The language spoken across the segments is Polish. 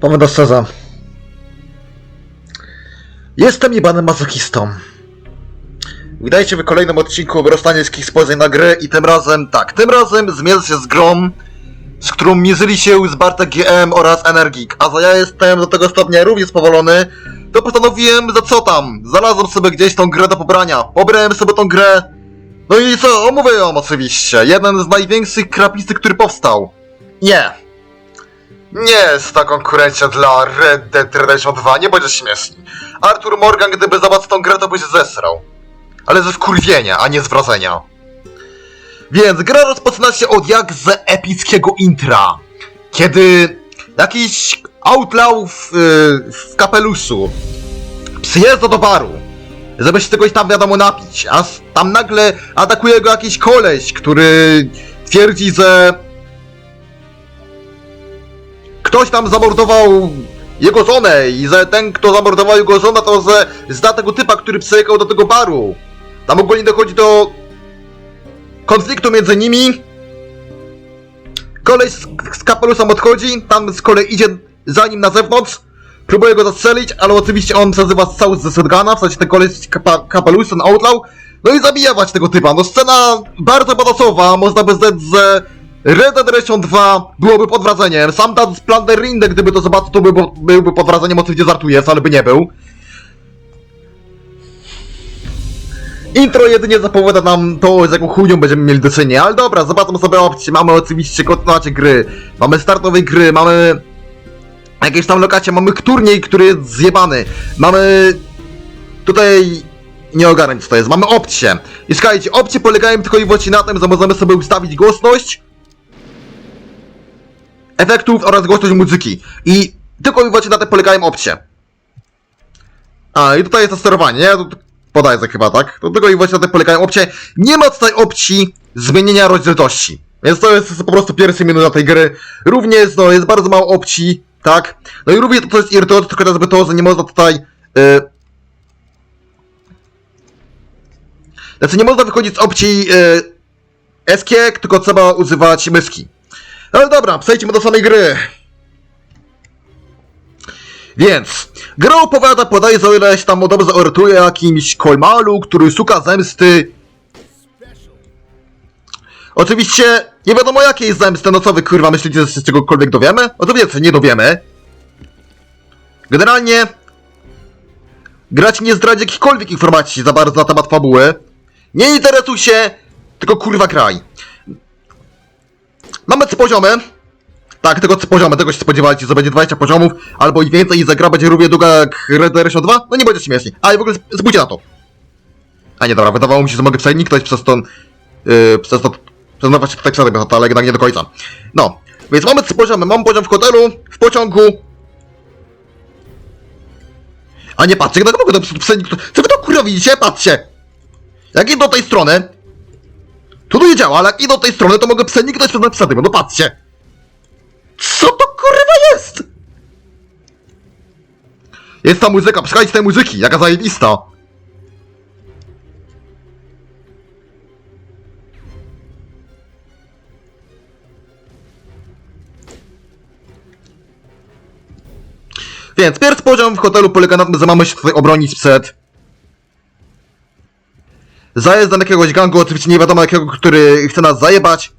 Powiem do szczerze. Jestem jebanym masochistą. Witajcie w kolejnym odcinku Wyrostanieckich spojrzeń na grę i tym razem, tak, tym razem zmierzę się z grą, z którą mierzyli się z Bartek GM oraz Energik, a za ja jestem do tego stopnia również powolony, to postanowiłem, za co tam, znalazłem sobie gdzieś tą grę do pobrania, pobrałem sobie tą grę, no i co, omówię ją oczywiście, jeden z największych krapisty, który powstał. Nie, nie jest ta konkurencja dla Red Dead Redemption 2, nie będziesz śmieszni. Arthur Morgan, gdyby zobaczył tą grę, to by się zesrał. Ale ze wkurwienia, a nie z wrażenia. Więc gra rozpoczyna się od jak z epickiego intra. Kiedy jakiś outlaw w, yy, w kapeluszu przyjeżdża do baru, żeby się czegoś tam wiadomo napić, a tam nagle atakuje go jakiś koleś, który twierdzi, że ktoś tam zamordował jego żonę i że ten, kto zamordował jego żonę, to że zna tego typa, który przyjechał do tego baru. Tam ogólnie dochodzi do konfliktu między nimi. Koleś z, z kapelusem odchodzi, tam z kolei idzie za nim na zewnątrz, próbuje go zastrzelić, ale oczywiście on przezywa strzał z shotguna, w sensie ten koleś z kapa, kapelusz, ten outlaw, no i zabija właśnie tego typa. No scena bardzo badasowa, można by zdać, że Red Dead Redemption 2 byłoby pod wrażeniem. Sam Dan Splendor Rinde, gdyby to zobaczył, to byłby, byłby pod wrażeniem, oczywiście żartuję, wcale by nie był. Intro jedynie zapowiada nam to, z jaką chujnią będziemy mieli do czynienia, ale dobra, zobaczmy sobie opcje. Mamy oczywiście kontynuację gry, mamy start nowej gry, mamy jakieś tam lokacje, mamy turniej, który jest zjebany, mamy tutaj nie ogarnę co to jest, mamy opcje. I słuchajcie, opcje polegają tylko i wyłącznie na tym, że możemy sobie ustawić głośność, efektów oraz głośność muzyki. I tylko i wyłącznie na tym polegają opcje. A, i tutaj jest to sterowanie, nie? Podaję chyba, tak? To tylko i wyłącznie na tym polegają opcje. Nie ma tutaj opcji zmienienia rozdzielczości. Więc to jest po prostu pierwszy minut tej gry. Również, no, jest bardzo mało opcji, tak? No i również to, co jest irytujące, tylko chociażby to, że nie można tutaj... Yy, Znaczy nie można wychodzić z opcji yy, escape, tylko trzeba używać myszki. Ale dobra, przejdźmy do samej gry. Więc, gra opowiada, podaje, że o ile się tam dobrze orientuje, o jakimś kolmalu, który szuka zemsty. Oczywiście, nie wiadomo jakiej jest zemsty, no co wy kurwa myślicie, że się czegokolwiek dowiemy? Oczywiście, nie dowiemy. Generalnie, gra ci nie zdradzi jakichkolwiek informacji za bardzo na temat fabuły. Nie interesuj się, tylko kurwa kraj. Mamy trzy poziomy. Tak, tylko trzy poziomy, tego się spodziewajcie, że będzie 20 poziomów, albo i więcej i za gra będzie równie długa jak Red Dead Redemption 2? No nie będzie śmiesznie. A i w ogóle spójrzcie na to. A nie, dobra, wydawało mi się, że mogę przeniknąć przez to, yy, przez to, przez nowe tekst, ale jednak nie do końca. No, więc mamy trzy poziomy. Mam poziom w hotelu, w pociągu. A nie, patrzcie, jak mogę to przeniknąć. Co wy to kurwa widzicie? Patrzcie. Jak idę do tej strony, to nie działa, ale jak idę do tej strony, to mogę przeniknąć przez napisy No patrzcie. Co to kurwa jest? Jest ta muzyka, posłuchajcie tej muzyki, jaka zajebista. Więc pierwszy poziom w hotelu polega na tym, że mamy się tutaj obronić przed zajezdem jakiegoś gangu, oczywiście nie wiadomo jakiego, który chce nas zajebać.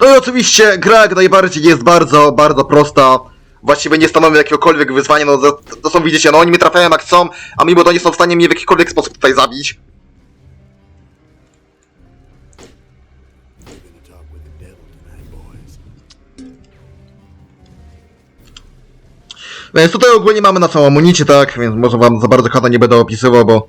No i oczywiście gra jak najbardziej jest bardzo, bardzo prosta. Właściwie nie stanowi jakiegokolwiek wyzwania, no to, to są widzicie, no oni mnie trafiają jak chcą, a mimo to nie są w stanie mnie w jakikolwiek sposób tutaj zabić. Więc tutaj ogólnie mamy na całą amunicję, tak, więc może wam za bardzo chata nie będę opisywał, bo...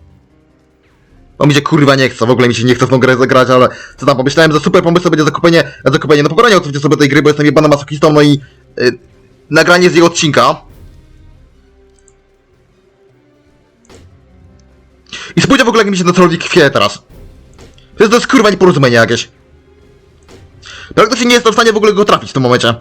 Bo mi się kurwa nie chce, w ogóle mi się nie chce w tą grę zagrać, ale co tam, pomyślałem, że super pomysł będzie zakupienie, zakupienie, no pobranie oczywiście sobie tej gry, bo jestem jebanym masochistą, no i... Y, nagranie z jej odcinka. I spójrzcie w ogóle jak mi się na celownik chwieje teraz. To jest, to jest kurwa nieporozumienie jakieś. Praktycznie nie jestem w stanie w ogóle go trafić w tym momencie.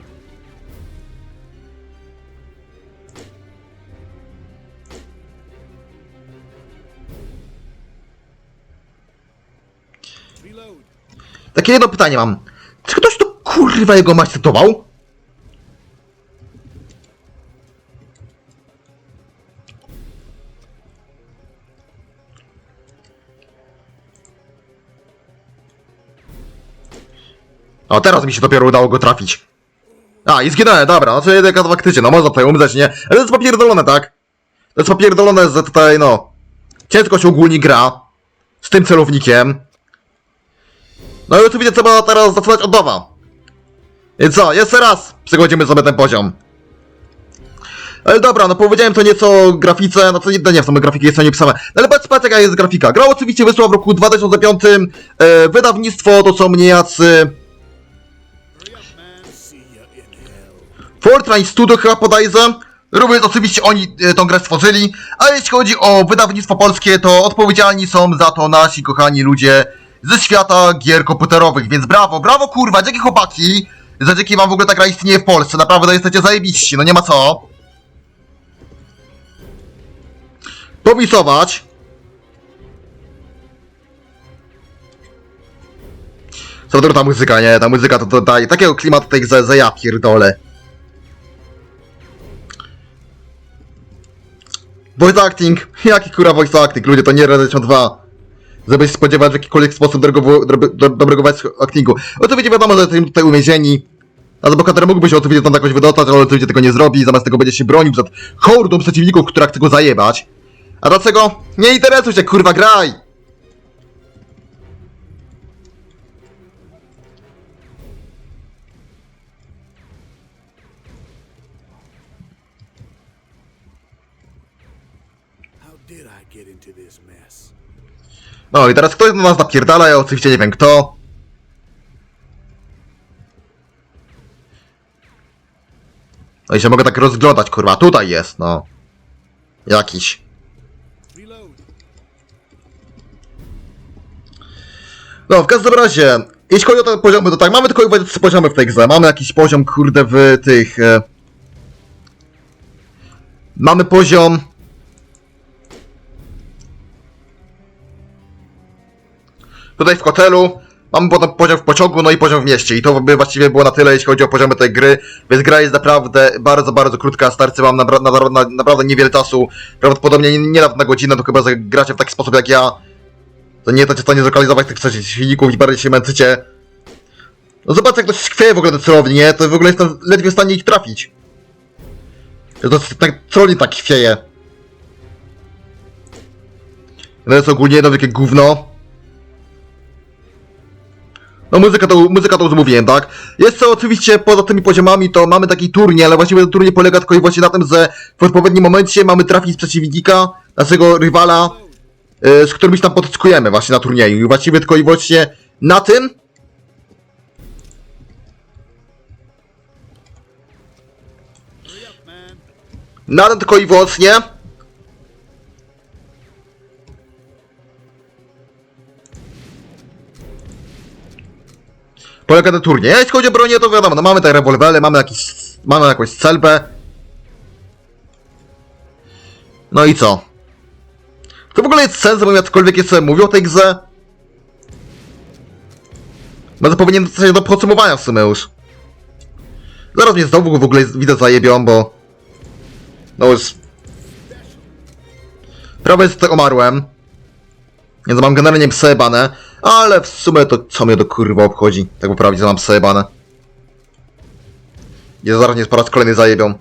Takie jedno pytanie mam. Czy ktoś tu kurwa jego mać? O, teraz mi się dopiero udało go trafić. A, i zginąłem, dobra, no to jedynka to faktycznie, no można tutaj umrzeć, nie? Ale to jest popierdolone, tak? To jest popierdolone, że tutaj, no... Ciężko się ogólnie gra z tym celownikiem. No i oczywiście trzeba teraz zaczynać od nowa. Więc co, jeszcze raz przechodzimy sobie ten poziom. Ale dobra, no powiedziałem to nieco o grafice, no co nie, nie w sumie grafiki jest to nie. No ale patrz, patrz jaka jest grafika. Gra oczywiście wyszła w roku 2005, e, wydawnictwo to są hell. Fortnite Studio chyba podajże. Również oczywiście oni e, tą grę stworzyli, a jeśli chodzi o wydawnictwo polskie, to odpowiedzialni są za to nasi kochani ludzie ze świata gier komputerowych, więc brawo, brawo kurwa, dzięki chłopaki, za dzięki wam w ogóle ta gra istnieje w Polsce, naprawdę jesteście zajebiści, no nie ma co. Powisować. Co ta muzyka, nie? Ta muzyka to, to daje takiego klimatu tej grze, że ja pierdolę. Voice acting? Jaki kurwa voice acting? Ludzie, to nie Redemption 2. Żeby się spodziewać w jakikolwiek sposób dobrego, do, do, dobrego actingu. Oczywiście wiadomo, że jesteśmy tutaj uwięzieni. A bohater mógłby się oczywiście tam jakoś wydostać, ale oczywiście tego nie zrobi. Zamiast tego będzie się bronił przed hordą przeciwników, która chce go zajebać. A dlaczego? Nie interesuj się, kurwa, graj! How did I get into this mess? No i teraz ktoś do nas napierdala, ja oczywiście nie wiem kto. No i się mogę tak rozglądać, kurwa, tutaj jest, no. Jakiś. No, w każdym razie, jeśli chodzi o te poziomy, to tak, mamy tylko trzy poziomy w tej grze. Mamy jakiś poziom, kurde, w tych... E... Mamy poziom... Tutaj w hotelu, mamy potem poziom w pociągu, no i poziom w mieście. I to by właściwie było na tyle, jeśli chodzi o poziomy tej gry. Więc gra jest naprawdę bardzo, bardzo krótka. Starcy mam nabra- nabra- na- naprawdę niewiele czasu. Prawdopodobnie nie, nie nawet na godzinę, to chyba, gracie w taki sposób jak ja. To nie cię w stanie zlokalizować tych przeciwników i bardziej się męczycie. No zobacz jak to się chwieje w ogóle do celowni, nie? To w ogóle jestem ledwie w stanie ich trafić. To tak celownik tak chwieje. No jest ogólnie jedno wielkie gówno. No muzyka to, muzyka to już mówiłem, tak? Jest to oczywiście poza tymi poziomami to mamy taki turniej, ale właściwie ten turniej polega tylko i właśnie na tym, że w odpowiednim momencie mamy trafić przeciwnika, naszego rywala, y, z którymś tam potyskujemy właśnie na turnieju. I właściwie tylko i wyłącznie na tym. Na tym tylko i wyłącznie. Polega ten turniej. A jeśli chodzi o bronię, to wiadomo, no mamy te rewolwery, mamy jakiś, mamy jakąś celbę. No i co? To w ogóle jest sens, żebym ja cokolwiek jeszcze mówił o tej grze? To powinien coś do podsumowania w sumie już. Zaraz mnie znowu w ogóle widzę zajebią, bo... No już... Prawie z tego umarłem. Więc mam generalnie przejebane. Ale w sumie to co mnie do kurwa obchodzi. Tak poprawić, że mam przejebane. Nie zaraz nie po raz kolejny zajebią.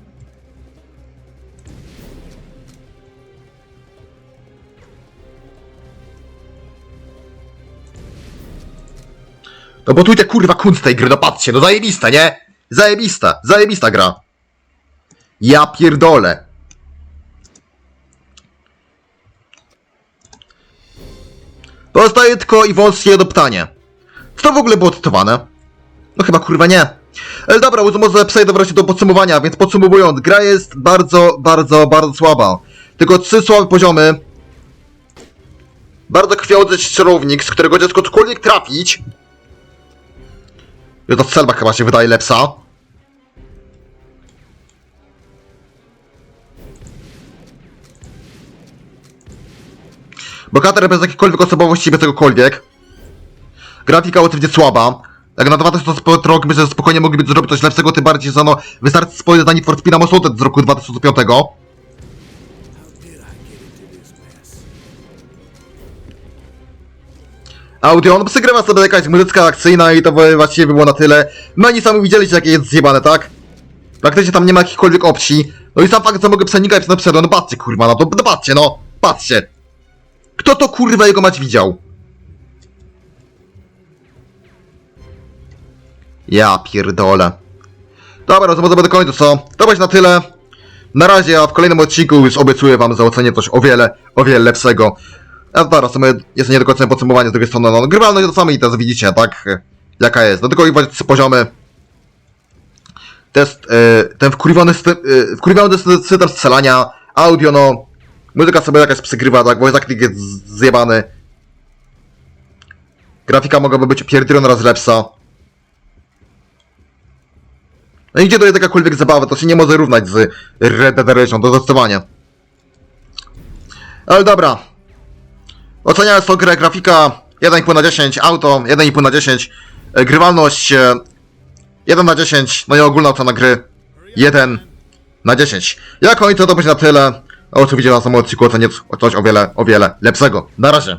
No bo tu te kurwa kunst tej gry, no patrzcie, no zajebista, nie? Zajebista, zajebista gra. Ja pierdolę. Pozostaje tylko i wyłącznie jedno pytanie. Czy to w ogóle było cytowane? No chyba kurwa nie. Ale dobra, może przejdę wreszcie do podsumowania, więc podsumowując, gra jest bardzo, bardzo, bardzo słaba. Tylko trzy słabe poziomy. Bardzo krwiący sterownik, z którego dziecko cokolwiek trafić. To strzelba chyba się wydaje lepsza. Bohater bez jakiejkolwiek osobowości, bez czegokolwiek. Grafika oczywiście słaba. Jak na 2000 rok myślę, że spokojnie mogliby zrobić coś lepszego, tym bardziej, że no, wystarczy spojrzeć na Need for z roku 2005. How did I get into this mess? Audio, no przygrywa sobie jakaś muzyczka akcyjna i to właściwie było na tyle. No i sami widzieliście jakie jest zjebane, tak? Praktycznie tam nie ma jakichkolwiek opcji. No i sam fakt, że mogę przenikać na przerwę, no patrzcie kurwa, no to no patrzcie, no, patrzcie. Kto to kurwa jego mać widział? Ja pierdolę. Dobra, to może będę kończył, co? To będzie na tyle. Na razie, a w kolejnym odcinku już obiecuję wam zaocenię coś o wiele, o wiele lepszego. A teraz sobie jest nie do końca podsumowanie z drugiej strony, no grywalność to samo i teraz widzicie, tak? Jaka jest. No tylko i właśnie poziomy. Test, e, ten wkurwiony, e, wkurwiony sy- system strzelania, audio, no, muzyka sobie jakaś przygrywa, tak, voice acting jest z- zjebany. Grafika mogłaby być pierdolona raz lepsza. No i gdzie to jest jakakolwiek zabawa, to się nie może równać z Red Dead Redemption, to zdecydowanie. Ale dobra. Oceniając tą grę, grafika 1,5 na 10, auto 1,5 na 10, e, grywalność e, 1 na 10, no i ogólna ocena gry 1 na 10. Ja kończę, to będzie na tyle. Oczywiście na samym odcinku ocenię coś o wiele, o wiele lepszego. Na razie.